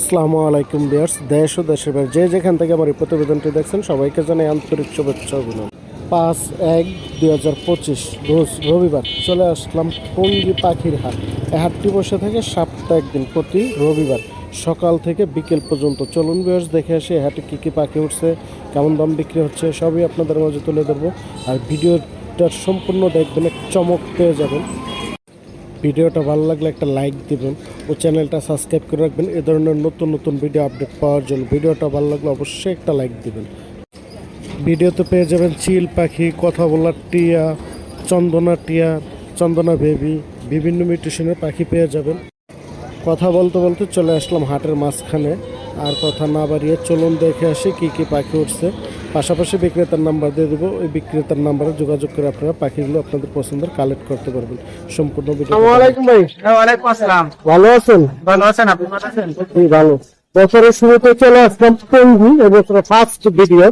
আসসালামু আলাইকুম বিয়ার্স দেশ ও দেশের বাইরে যে যেখান থেকে আমার এই প্রতিবেদনটি দেখছেন, সবাইকে জানাই আন্তরিক শুভেচ্ছা অভিনন্দন। পাঁচ এক দুই হাজার পঁচিশ, রোজ রবিবার চলে আসলাম টঙ্গি পাখির হাট। এই হাটটি বসে থাকে সপ্তাহে একদিন প্রতি রবিবার। সকাল থেকে বিকেল পর্যন্ত। চলুন বিয়ার্স দেখে আসি এই হাটে কী কী পাখি উঠছে, কেমন দাম বিক্রি হচ্ছে, সবই আপনাদের মাঝে তুলে ধরবো। আর ভিডিওটার সম্পূর্ণ দেখবেন, এক চমক পেয়ে যাবেন। ভিডিওটা ভালো লাগলে একটা লাইক দেবেন ও চ্যানেলটা সাবস্ক্রাইব করে রাখবেন। এ ধরনের নতুন নতুন ভিডিও আপডেট পাওয়ার জন্য ভিডিওটা ভালো লাগলে অবশ্যই একটা লাইক দেবেন। ভিডিওতে পেয়ে যাবেন চিল পাখি, কথা বলার টিয়া, চন্দনা টিয়া, চন্দনা বেবি বিভিন্ন মিউটেশনের পাখি পেয়ে যাবেন। কথা বলতে বলতে চলে আসলাম হাটের মাঝখানে। আর কথা না বাড়িয়ে চলুন দেখে আসি কি কি পাখি উঠছে। পাশাপাশি বিক্রেতার নাম্বার দিয়ে দেবো। ওই বিক্রেতার নাম্বারে যোগাযোগ করে আপনারা পাখিগুলো আপনাদের পছন্দের কালেক্ট করতে পারবেন। সম্পূর্ণ ভিডিও আলাইকুম ভাই। ওয়ালাইকুম আসসালাম। ভালো আছেন? ভালো আছেন আপনি ভালো আছেন? ভালো। বছরের শুরুতে চলে আসলাম টঙ্গি এবছর ফার্স্ট ভিডিও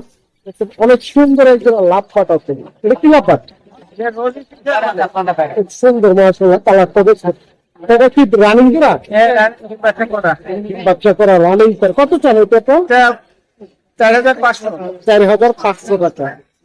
অনেক সুন্দর একজন লাভ পাট আছে এটা কি লাভ পাট সুন্দর মাসাল্লাহ কালারটা এটা কি রানিং করা? বাচ্চা করা। রানিং কত চান এটা চার হাজার পাঁচশো। চার হাজার পাঁচশো টাকা।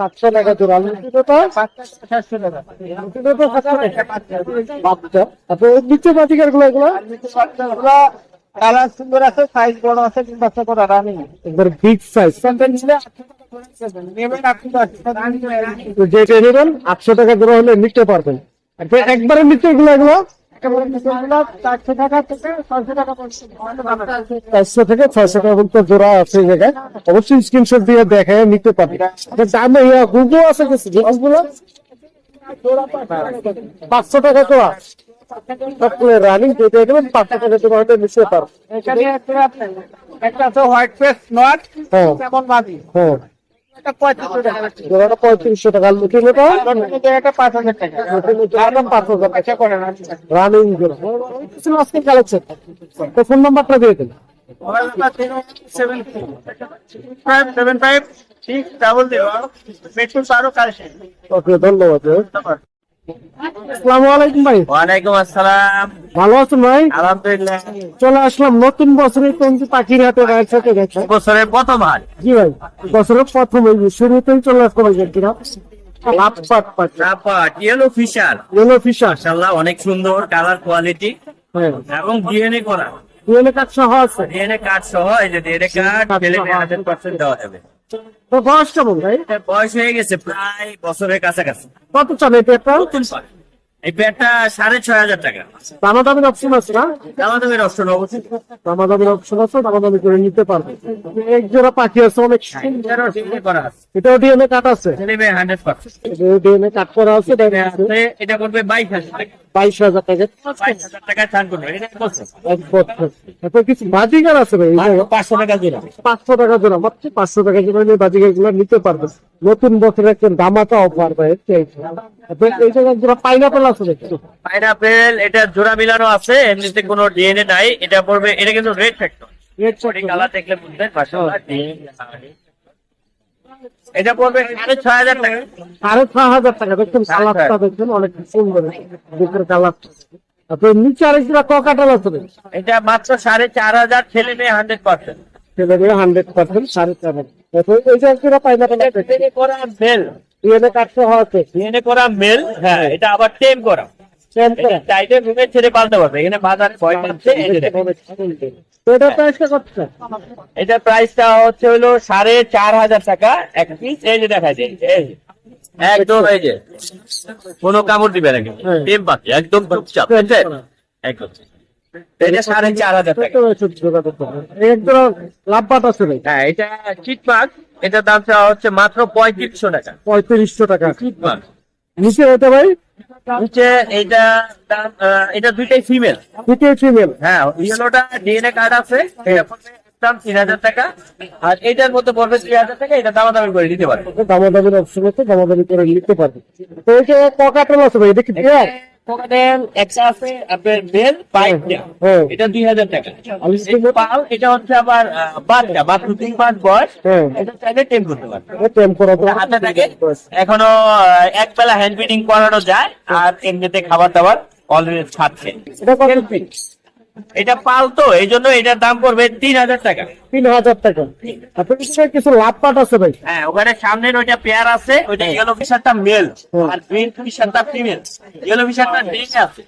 সাতশো টাকা জোড়া। সাতশো বাচ্চা নিচে গুলো এগুলো? কালার সুন্দর আছে সাইজ বড় আছে তিন বাচ্চা করা রানিং একবার বিগ সাইজ নেবেন। যেটা নেবেন আটশো টাকা জোড়া হলে নিতে পারবেন। আর একবারে নিচে এগুলো এগুলো? চারশো থেকে ছয়শো টাকা পর্যন্ত জোড়া আছে জায়গায়। অবশ্যই স্ক্রিনশট দিয়ে দেখে নিতে পারবেন আচ্ছা, ইয়া গুগো আছে জিনিসগুলো পাঁচশো টাকা জোড়া। রানিং যেটা দেবেন পাঁচশো টাকা জোড়া হলে নিতে পারবেন একটা আছে হোয়াইট ফেস নট হ্যাঁ। হ্যাঁ। জোড়াটা পঁয়ত্রিশশো টাকা। লুকিয়ে নেব পাঁচ হাজার টাকা। একদম পাঁচ হাজার টাকা আচ্ছা রানিং জোড়া আজকে কালেকশন তো ফোন নাম্বারটা দিয়ে দেন ধন্যবাদ। আসসালামু আলাইকুম ভাই। ওয়ালাইকুম আসসালাম। ভালো আছেন ভাই? আলহামদুলিল্লাহ। চলে আসলাম নতুন বছরে পাখির হাতে সাথে বছরের প্রথম হাট। জি ভাই বছরের প্রথম এই শুরুতেই চলে আসতে ভাই কিনা মাশাআল্লাহ অনেক সুন্দর কালার কোয়ালিটি হ্যাঁ। এবং ডিএনএ করা। ইয়েলো কাঠ সহ আছে? ডিএনএ কার্ড সহ এই যে ডিএনএ কার্ড দেওয়া যাবে। তো বয়স কেমন ভাই? বয়স হয়ে গেছে প্রায় বছরের কাছাকাছি। কত চান এই পেটটা এই প্যাডটা সাড়ে ছয় হাজার টাকা। দামা দামের অপশন আছে না? দামা দামের অপশন অবশ্যই। দামা দামের অপশন আছে দামা দামি করে নিতে পারবে। এক জোড়া পাখি আছে অনেক আছে। এটাও ডিএনএ কাট আছে? ডিএনএ কাট করা আছে আছে এটা করবে বাইশ হাজার টাকা। বাইশ হাজার টাকা। বাইশ হাজার টাকায় চান করবে এটা বলছে এক বছর। তারপর কিছু বাজিগার আছে ভাই পাঁচশো টাকা জোড়া। পাঁচশো টাকা জোড়া মাত্র পাঁচশো টাকা জোড়া নিয়ে বাজিগারগুলো নিতে পারবে। নতুন বছরে একটা দামাটা অফার ভাই এই জায়গায় জোড়া পাইনাপেল আছে পাইনাপেল এটা জোড়া মিলানো আছে এমনিতে কোনো ডিএনএ নাই এটা পড়বে এটা কিন্তু রেড ফ্যাক্টর রেড এই কালার দেখলে বুঝবেন এটা পড়বে সাড়ে ছয় হাজার টাকা। সাড়ে ছ হাজার টাকা। দেখছেন কালারটা দেখছেন অনেক সুন্দর বুকের কালার তারপর নিচে আরেক জোড়া ককাটাল আছে এটা মাত্র সাড়ে চার হাজার ছেলে মেয়ে হান্ড্রেড পার্সেন্ট ছেলে মেয়ে হান্ড্রেড পার্সেন্ট সাড়ে চার হাজার। এই যে জোড়া পাইনাপেল করা মেল ডিএনএ কাট সহ আছে। ডিএনএ করা মেল হ্যাঁ এটা আবার টেম করা। চাইলে রুমে ছেড়ে পারবে এখানে বাজারে ভয় পাচ্ছে এটা প্রাইসটা কত এটা প্রাইসটা হচ্ছে হলো সাড়ে চার হাজার টাকা এক পিস এই যে দেখা যায় একদম এই যে। কোনো কামড় দিবে নাকি হ্যাঁ। টেম একদম চুপচাপ এটা সাড়ে চার হাজার টাকা। আছে ভাই। হ্যাঁ এটা চিটমাক এটার দাম হচ্ছে মাত্র পঁয়ত্রিশশো টাকা। পঁয়ত্রিশশো টাকা। চিটমাক নিচে এটা ভাই? এইটা দাম এটা দুইটাই ফিমেল দুইটাই ফিমেল হ্যাঁ ইয়েলোটা ডিএনএ কার্ড আছে। এটা পড়বে দাম তিন হাজার টাকা আর এটার মধ্যে পড়বে দুই হাজার টাকা এটা দামাদামি করে দিতে পারবে। দামাদামির অপশন আছে দামাদামি করে নিতে পারবে। তো এটা ককাটেল আছে ভাই এটা কি পেয়ার কোকাটেল একটা আছে আপনার মেল বাইকটা হ্যাঁ। এটা দুই হাজার টাকা। পাল এটা হচ্ছে আবার বাচ্চা মাত্র তিন মাস বয়স। হ্যাঁ। এটা চাইলে টেম করতে পারবে। টেম করা হাতে থাকে। এখনও এক বেলা হ্যান্ড ফিডিং করানো যায় আর এমনিতে খাবার দাবার অলরেডি খাচ্ছে এটা কত পিস এটা পাল তো এই জন্য এটার দাম পড়বে তিন হাজার টাকা। তিন হাজার টাকা। আপনার কিছু লাভ পাট আছে ভাই? হ্যাঁ ওখানে সামনের ওইটা পেয়ার আছে ওইটা ইয়েলো ফিশারটা মেল আর গ্রিন ফিশারটা ফিমেল ইয়েলো ফিশারটা ডিএনএ আছে।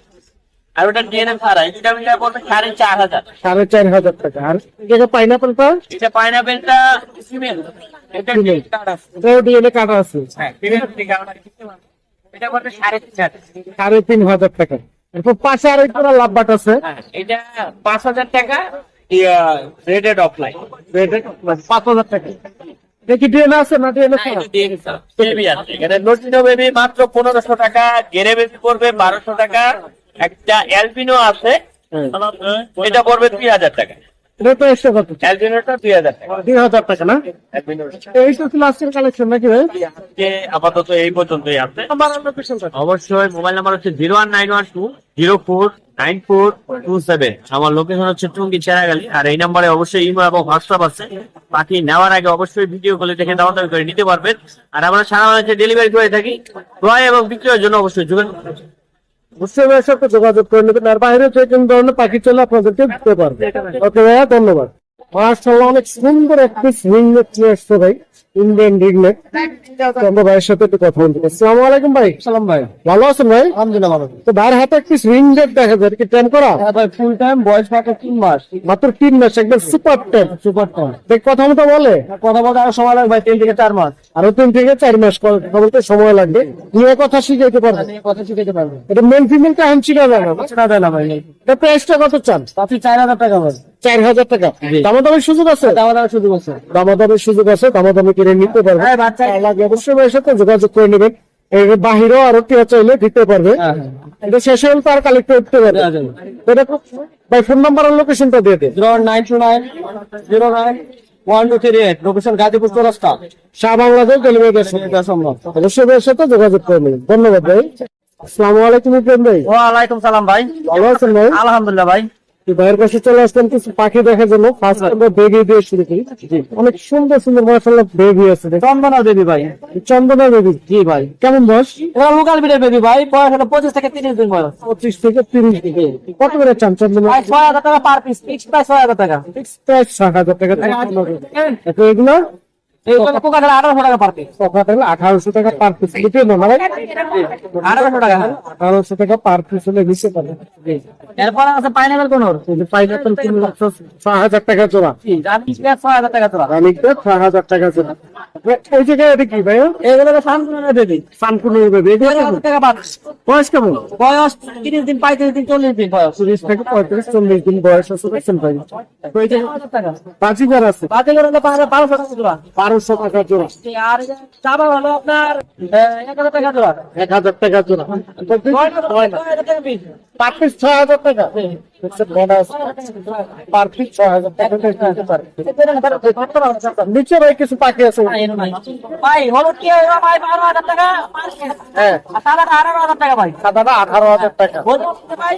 আর ওটা ডিএনএ ছাড়া এই মিলে পড়বে সাড়ে চার হাজার। সাড়ে চার হাজার টাকা। আর এটা পাইনাপেলটা এটা পাইনাপেলটা ফিমেল এটা ডিএনএ কার্ড আছে। এটাও ডিএনএ কাটা আছে। হ্যাঁ ফিমেল টিকা আমরা কিনতে পারব। এটা পড়বে সাড়ে তিন হাজার। সাড়ে তিন হাজার টাকা। এরপর পাশে আর একটা লাভ বাট আছে। হ্যাঁ এটা পাঁচ হাজার টাকা অফলাইন পাঁচ হাজার টাকা। দেখি ডিএনএ আছে না ডিএনএ বেবি লটিনো বেবি মাত্র পনেরোশো টাকা গেরে বেবি পড়বে বারোশো টাকা। একটা অ্যালবিনো আছে। হ্যাঁ। এটা পড়বে দুই হাজার টাকা। এটা তো এক্সট্রা কত? অ্যালবিনোটা দুই হাজার টাকা। দুই হাজার টাকা না? অ্যালবিনোটা। ছিল আজকের কালেকশন নাকি ভাই? আজকে আপাতত এই পর্যন্তই আছে। আমার লোকেশন অবশ্যই মোবাইল নাম্বার হচ্ছে zero one nine one two zero four nine four two seven. আমার লোকেশন হচ্ছে টুঙ্গি চেরাগালি। আর এই নাম্বারে অবশ্যই ইমো এবং হোয়াটসঅ্যাপ আছে। বাকি নেওয়ার আগে অবশ্যই ভিডিও কলে দেখে দাওয়া দাবি করে নিতে পারবেন। আর আমরা সারা বাংলাদেশে ডেলিভারি করে থাকি। ক্রয় এবং বিক্রয়ের জন্য অবশ্যই যোগাযোগ। বুঝতে পেরেছি যোগাযোগ করে নেবেন আর বাইরে যে কোনো ধরনের পাখি চলে আপনাদেরকে দিতে পারবে। ওকে ভাইয়া ধন্যবাদ। মার্শাল্লাহ অনেক সুন্দর একটি সুইং নেট নিয়ে আসছে ভাই। ইন্ডিয়ান রিং আমরা ভাইয়ের সাথে একটু কথা বলতে আসসালামু আলাইকুম ভাই। সালাম ভাই। ভালো আছেন ভাই? আলহামদুলিল্লাহ ভালো তো ভাইয়ের হাতে একটি সুইং নেট দেখা যায় কি টেম করা? হ্যাঁ ভাই ফুল টাইম বয়স মাত্র তিন মাস। মাত্র তিন মাস একদম সুপার টেম সুপার টাইম দেখ কথা মতো বলে? কথা বলতে আরও সময় লাগবে ভাই তিন থেকে চার মাস। আরও তিন থেকে চার মাস কথা বলতে সময় লাগবে। নিয়ে কথা শিখাইতে পারবে? কথা শিখাইতে পারবে। এটা মেল ফিমেল কাহান শিখা যায় না? না দেয় না ভাই এটা প্রাইসটা কত চান? আপনি চার হাজার টাকা ভাই। চার হাজার টাকা। দামাদামের সুযোগ আছে? দাওয়া শুধু বলছে দামাদামের সুযোগ আছে দামাদামি করে নিতে পারবে। হ্যাঁ, বাচ্চা- তার লাগে অবশ্যই ভাইয়ের সাথে যোগাযোগ করে নেবেন এর বাহিরেও আরও কেউ চাইলে দিতে পারবে। হ্যাঁ হ্যাঁ। এটা শেষে হলে তার কালেক্ট করতে পারবে। এটা ভাই ফোন নাম্বার আর লোকেশনটা দিয়ে দে। Zero nine two nine zero nine one two three eight location Gazipur Chowrasta. Shah Bangladesh delivery এটা সম্ভব অবশ্যই ভাইয়ের সাথে যোগাযোগ করে নেবেন ধন্যবাদ ভাই। আসসালামু আলাইকুম ইব্রাহিম ভাই। ওয়ালাইকুম সালাম ভাই। ভালো আছেন ভাই? আলহামদুলিল্লাহ ভাই। ভাইয়ের কাছে চলে আসলাম কিছু পাখি দেখার জন্য। ফার্স্ট আমরা বেবি দিয়ে শুরু করি। অনেক সুন্দর সুন্দর মাসাল্লাহ বেবি আছে চন্দনা দেবী ভাই। চন্দনা বেবি জি ভাই। কেমন বয়স? ওরা লোকাল বিটের বেবি ভাই। বয়স হলো পঁচিশ থেকে তিরিশ দিন বয়স। পঁচিশ থেকে তিরিশ দিকে কত করে চান চন্দনা? ছয় হাজার টাকা পার পিস ফিক্স প্রাইস ছয় হাজার টাকা। প্রায় সাত হাজার টাকা। এগুলো কোকা খেলা আঠারোশো টাকা পার পিস আঠারোশো টাকা পার পিস লিখে না ভাই আঠারোশো টাকা আঠারোশো টাকা পার পিস হলে নিচে পাবে। এরপর আছে পাইনাপেল কোনোর? পাইনাপেল তিন লক্ষ ছয় হাজার টাকা জোড়া। ছয় হাজার টাকা তোলা ছয় হাজার টাকা জোড়া। ওই জায়গায় এটা কি ভাই? এগুলো শান্তনুরের বেবি সানকুনের বেবি এগুলো ছয় কেমন? হাজার টাকা বয়স কেমন? বয়স তিরিশ দিন পঁয়ত্রিশ দিন চল্লিশ দিন বয়স। তিরিশ থেকে পঁয়ত্রিশ চল্লিশ দিন বয়স আছে দেখছেন ভাই। বাজিগার আছে। বাতিল হলো বারো- বারোশো টাকা জোড়া। বারোশো টাকা জোড়া। আর চাবা হলো আপনার এক হাজার টাকা জোড়া। এক হাজার টাকা জোড়া। ছয় হাজার টাকা piece। পার পিস ছয় হাজার টাকা। দেখছেন বড় আছে পার পিস ছয় হাজার টাকা দিয়ে দিতে পারে। নিচে ভাই কিছু পাখি আছে? ভাই হলুদ কি ভাই বারো হাজার টাকা। হ্যাঁ। সাদাটা আঠারো হাজার টাকা ভাই। সাদাটা আঠারো হাজার টাকা। ভাই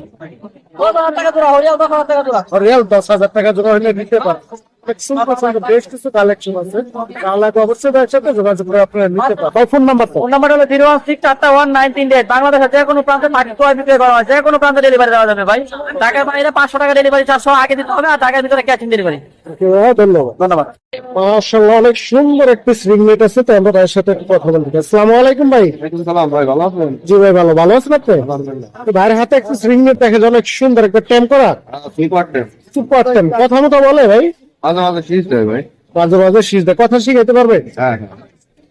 দশ হাজার টাকা জোড়া। হলে নিতে পারে। বেশ কিছু কালেকশন আছে তাহলে অবশ্যই ভাইয়ের যোগাযোগ করে আপনারা নিতে পারেন ফোন নাম্বার ফোন নাম্বার হলো জিরো ওয়ান সিক্স চারটা ওয়ান নাইন তিন এইট বাংলাদেশের যে কোনো প্রান্তে পাখি ক্রয় বিক্রয় করা হয়। যে কোনো প্রান্তে ডেলিভারি দেওয়া যাবে ভাই। ঢাকার বাইরে পাঁচশো টাকা ডেলিভারি চারশো আগে দিতে হবে আর ঢাকার ভিতরে ক্যাশ ডেলিভারি ধন্যবাদ। ধন্যবাদ। মাশাআল্লাহ অনেক সুন্দর একটি নেট আছে তো আমরা ভাইয়ের সাথে একটু কথা বলতে। আসসালামু আলাইকুম ভাই। সালাম ভাই ভালো আছেন? জি ভাই ভালো। ভালো আছেন আপনি? ভাইয়ের হাতে একটু স্ট্রিং নেট দেখা অনেক সুন্দর একটা টেম করা। সুপার টেম কথা মতো বলে ভাই। মাঝে মাঝে শীষ দেয় ভাই। মাঝে মাঝে শীষ দেয়। কথা শিখাইতে পারবে? হ্যাঁ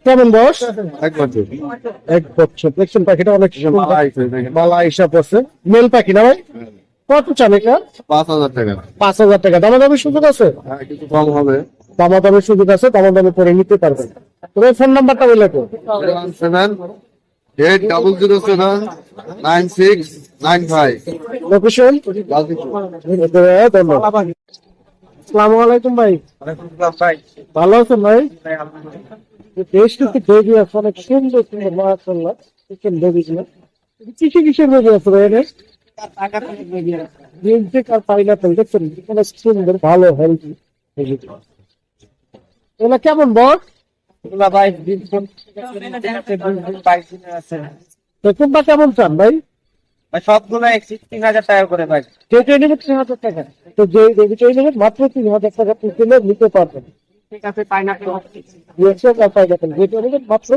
কেমন বয়স? এক বছর। এক বছর। দেখছেন পাখিটা অনেক মালা হিসাব আছে মেল পাখি না ভাই? কত চান এটা? পাঁচ হাজার টাকা। পাঁচ হাজার টাকা। দামাদামি সুযোগ আছে? হ্যাঁ কিছু কম হবে। দামাদামি সুযোগ আছে দামাদামি করে নিতে পারবেন। তবে ফোন নাম্বারটা বলে তো seven eight double zero seven nine six nine five location ধন্যবাদ। আসসালামু আলাইকুম ভাই। ভালো আছেন ভাই? বেশ কিছু বেবি আছে অনেক সুন্দর সুন্দর মাশাআল্লাহ চিকেন বেবি গুলো কিসে কিসের বেবি আছে ভাই এনে আর পাইনাপেল দেখছেন? অনেক সুন্দর ভালো হেলদি এগুলো কেমন বল তো কোনটা কেমন চান ভাই? সবগুলো তিন হাজার টাকা করে ভাই। যেটা নেবে তিন হাজার টাকা। তো যে বেবিটা নেবে মাত্র তিন হাজার টাকা পিস নিতে পারবেন ঠিক আছে পাইনাপেল পাইনাপেল যেটা নেবে মাত্র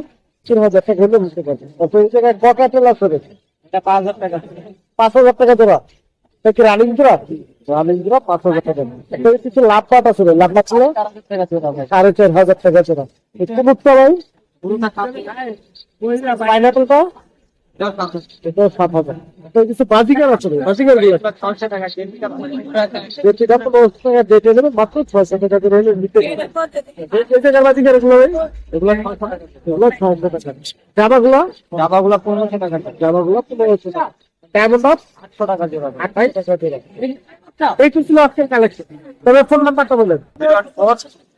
তিন হাজার টাকা হলে নিতে পারবেন তারপর এই জায়গায় কটা টেলা করে এটা পাঁচ হাজার টাকা। পাঁচ হাজার টাকা জোড়া এটা কি রানিং জোড়া রানিং জোড়া পাঁচ হাজার টাকা কিছু লাভ পাট আছে লাভ পাট ছিল সাড়ে চার হাজার টাকা জোড়া বুঝতে ভাই? পাইনাপেলটা সাত হাজার কিছু বাজিকার আছে বাজিকারগুলো যেটা পনেরো টাকা যেটা নেবে মাত্র ছয়শো টাকা করে হলে নিতে জায়গার বাজিকার এগুলো ছয়শো টাকা জামাগুলো ডাবাগুলো পনেরোশো টাকা জামাগুলো পনেরোশো টাকা কেমন দাম আটশো টাকা জোড়া ভাই টাকা জোড়া এই তো ছিল আজকের কালেকশন তবে ফোন নাম্বারটা বলেন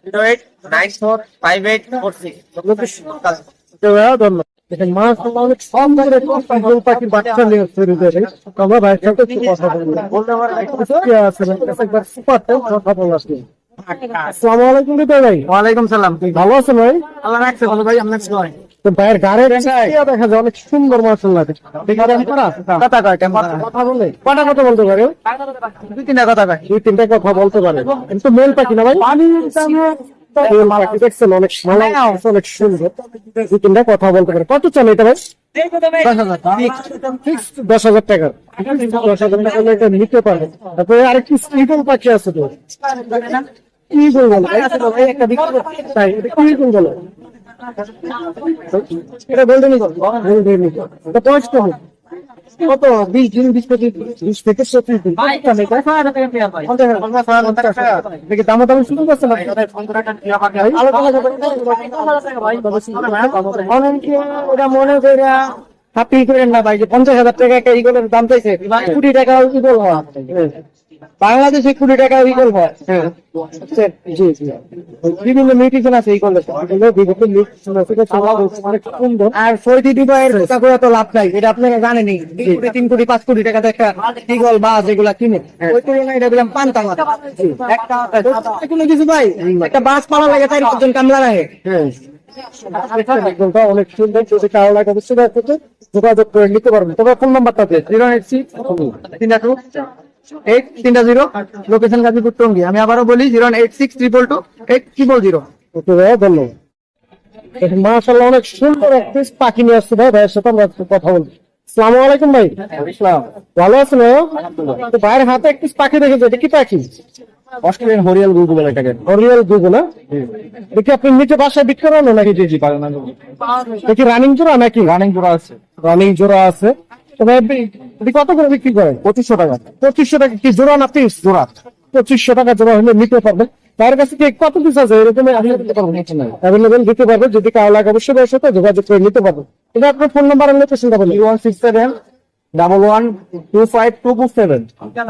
zero eight nine four five eight four six ধন্যবাদ মাছ অনেক সুন্দর একটা পাগল পাখির বাচ্চা নিয়ে তৈরি করে আমরা ভাইয়ের সাথে একটু কথা বলব কি আছে ভাই? কাছে একবার সুপার টাইম কথা বলা আছে। আসসালামু আলাইকুম হৃদয় ভাই। ওয়ালাইকুম সালাম। ভালো আছেন ভাই? আল্লাহ রাখছে ভালো ভাই আপনার সময় তো ভাইয়ের গাড়ির দেখা যায় অনেক সুন্দর কথা কয় কথা বলে। কটা কথা বলতে পারে? দুই তিনটা কথা কয়। দুই তিনটা কথা বলতে পারে। কিন্তু মেল পাখি না ভাই? দেখছেন অনেক অনেক সুন্দর। তিনটা কথা বলতে পারে কত চান এটা ভাই? দশ হাজার। টাকা। দশ হাজার টাকা এটা নিতে পারবে। তারপরে আরেকটি ইগল পাখি আছে তো। ইগল বলো ভাই একটা বিক্রি করতে চাই এটা কি ইগল বলো এটা গোল্ডেন ইগল গোল্ডেন ইগল এটা কত বিশ দিন বিশ পঁচিশ বিশ থেকে চব্বিশ দিন দামা দামি শুরু করছে না মনে করে হাপি করেন না ভাই যে পঞ্চাশ হাজার টাকা একটা ইগলের দাম চাইছে কুড়ি টাকা ইগল হয় বাংলাদেশে কোটি টাকা ইগল হয়। জি জি। বিভিন্ন মিউটিশন আছে সুন্দর আর টাকা করে তো লাভ নাই। এটা আপনারা জানেনই। দুই তিন কোটি পাঁচ কোটি টাকা একটা ইগল বা যেগুলা কিনে। ওই তুলনায় এটা দিলাম পান্তা মাছ একটা কোনো কিছু ভাই একটা বাস পালা লাগে তাই পাঁচজন কামলা রাখে। হ্যাঁ। অনেক সুন্দর যদি কারও লাগে অবশ্যই যোগাযোগ করে নিতে পারবেন। তবে ফোন নাম্বারটা দিয়ে জিরো এইট সিক্স তিনটা টু এইট তিনটা জিরো লোকেশন গাজীপুর টঙ্গি। আমি আবারও বলি zero eight six triple two eight triple zero okay ভাইয়া ধন্যবাদ। মাশাল্লাহ অনেক সুন্দর একটা পাখি নিয়ে আসছে ভাই ভাইয়ের সাথে আমরা কথা সালাম আলাইকুম ভাই। ভালো আছেন ভাইয়ের হাতে একটি পাখি দেখেছে এটা কি পাখি? অস্ট্রেলিয়ান হরিয়াল গুগু বলে এটাকে। অরিয়াল গুগু না? দেখি আপনি নিচে বাসায় বিক্রি করেন নাকি? জি জি পারেন দেখি রানিং জোড়া নাকি? রানিং জোড়া আছে। রানিং জোড়া আছে। তবে কত করে বিক্রি করেন? পঁচিশশো টাকা। পঁচিশশো টাকা কি জোড়া না পিস জোড়া। পঁচিশশো টাকা জোড়া হলে নিতে পারবেন। তার কাছে কি কত পিস আছে? এরকম অ্যাভেলেবেল দিতে পারবে। যদি কারও লাগে অবশ্যই সাথে যোগাযোগ করে নিতে পারবেন এটা আপনার ফোন নাম্বার আমি লোকেশনটা বলি one six seven double one two five two two seven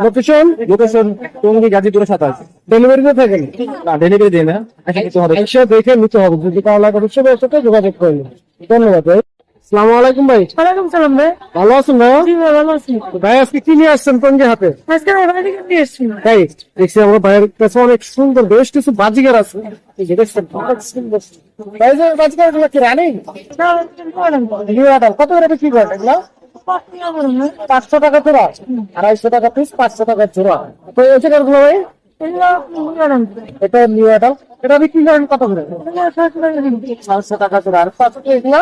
location location Tongi গাজীপুরে সাতাশ। ডেলিভারি দিয়ে থাকেন? না ডেলিভারি দিই না। দেখে নিতে হবে। যদি কারও লাগে অবশ্যই সাথে যোগাযোগ করে নিন। ধন্যবাদ ভাই আলাইকুম ভাই। ওয়ালাইকুম সালাম ভাই। ভালো আছেন ভাই? জি ভাই ভালো আছি। ভাই আজকে কি নিয়ে আসছেন টঙ্গি হাতে? আজকে ভাই বাড়ি থেকে নিয়ে এসেছি ভাই। দেখছি আমার ভাইয়ের কাছে অনেক সুন্দর বেশ কিছু বাজিগার আছে। এই যে দেখছেন অনেক সুন্দর। ভাই যে বাজিগারগুলো কি রানিং না, বলেন ভাই। নিউ আডাল কত করে বিক্রি করেন এগুলো। পাঁচশো টাকা জোড়া? আড়াইশো টাকা পিস পাঁচশো টাকা জোড়া। তো এই জায়গারগুলো ভাই। এটা নিউ এটা বিক্রি করেন কত করে? টাকা টাকা জোড়া। আর পাঁচশো এগুলো?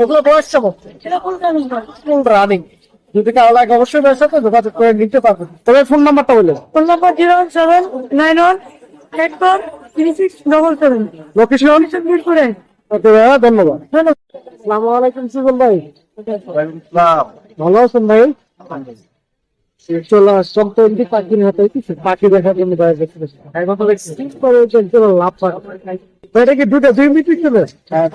বয়স? ফুল রানিং যদি কারও লাগে অবশ্যই সাথে যোগাযোগ করে নিতে পারবেন তবে ফোন নাম্বারটা বললেন phone number zero seven nine one eight four three six double seven location মিরপুরে ওকে ভাইয়া ধন্যবাদ। আসসালামু আলাইকুম সুজন ভাই। ভালো আছেন ভাই? চলে আসলাম তো এমনি পাখির হাতে পাখি দেখার জন্য বাইরে চল লাভ ভাই এটা কি দুটো দুই মিনিট চলে হ্যাঁ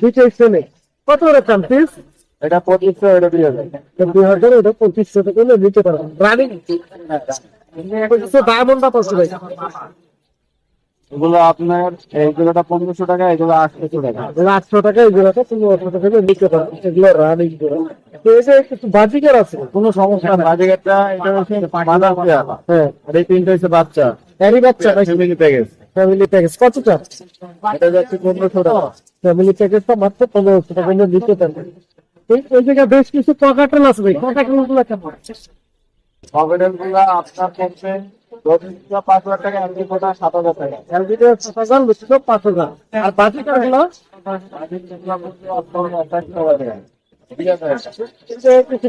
দুটো চলে কত করে পিস এটা পঁচিশশো এটা দুই হাজার। দুই হাজার ওটা পঁচিশশো টাকা নিতে রানিং ডায়মন্ড আপ আছে ভাই। এগুলো আপনার এইগুলোটা পনেরোশো টাকা এগুলো আটশোশো টাকা। আটশো টাকা নিতে এগুলো রানিং তো বাজিকার আছে। কোনো সমস্যা না বাজেটটা এটা হচ্ছে মাদার হ্যাঁ। আর এই তিনটা হচ্ছে বাচ্চা। এরই বাচ্চা ফ্যামিলি প্যাকেজ ফ্যামিলি প্যাকেজ কত চান এটা যাচ্ছে পনেরোশো টাকা। ফ্যামিলি প্যাকেজটা মাত্র পনেরোশো টাকা হলে নিতে পারবেন এই জায়গায় বেশ কিছু ককাটেল আছে ভাই। ককাটেলগুলো কেমন? কভিডেরগুলো আপনার পড়ছে পাঁচ হাজার টাকা কোটা সাত হাজার টাকা। সাত হাজার লুচিটা পাঁচ হাজার। আর ঠিক আছে? কিছু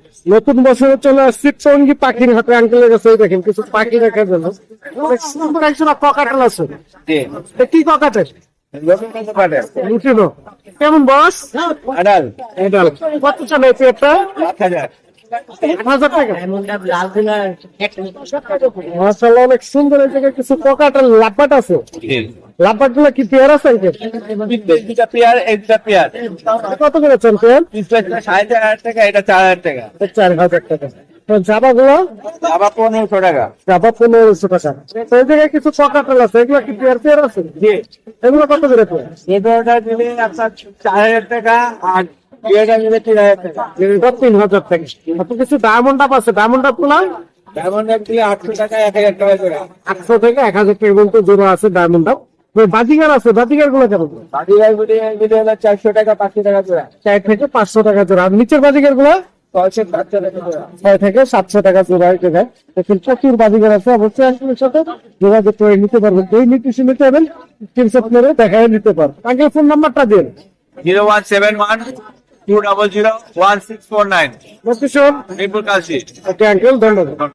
নতুন বছরে চলে আসছি টঙ্গি পাখির হাতে আঙ্কেলের কাছে দেখেন কিছু পাখি দেখার জন্য। সুন্দর একজন ককাটাল আছে। কি? ককাটেল কেমন বস কত চলে পেটটা মাসাল্লাহ অনেক সুন্দর এই জায়গায় কিছু ককাটেল লাভবাট আছে। লাভবাটগুলো কি পেয়ার আছে দুটা পেয়ার এই দুটা পেয়ার। কত করে চান পেয়ার? সাড়ে চার হাজার টাকা এটা চার হাজার টাকা। চার হাজার টাকা। তো জাবা গুলো আবার পনেরোশো টাকা। জাবা পনেরোশো টাকা। তো জায়গায় কিছু আছে এগুলো কি পেয়ার পেয়ার আছে? এগুলো কত করে পেয়ার? এই দিলে আপনার চার হাজার টাকা আর বিয়েটা নিলে তিন হাজার টাকা এটা তিন হাজার টাকা। আপনি কিছু ডায়মন্ড আপ আছে? ডায়মন্ড আপগুলো? ডায়মন্ড এক দিলে আটশো টাকা এক হাজার টাকা করে। আটশো থেকে এক হাজার টাকা পর্যন্ত জোড়া আছে ডায়মন্ড আপ বাজিগার আছে? বাজিগারগুলো কেমন? বাকি গাড়ি হলো চারশো টাকা পাঁচশো টাকা জোড়া। চার থেকে পাঁচশো টাকা জোড়া। আর নিচের বাজিগারগুলো? ছয় থেকে সাতশো টাকা জোড়া দেখুন প্রচুর বাজিগার আছে। অবশ্যই আসলে সাথে। যোগাযোগ করে নিতে পারবেন। যেই নির্দেশে নিতে হবেন স্ক্রিনশট মেরে দেখায় নিতে পারবেন। আগে ফোন নাম্বারটা দিন। Zero one seven one two double zero one six four nine কাশি ওকে আঙ্কেল ধন্যবাদ।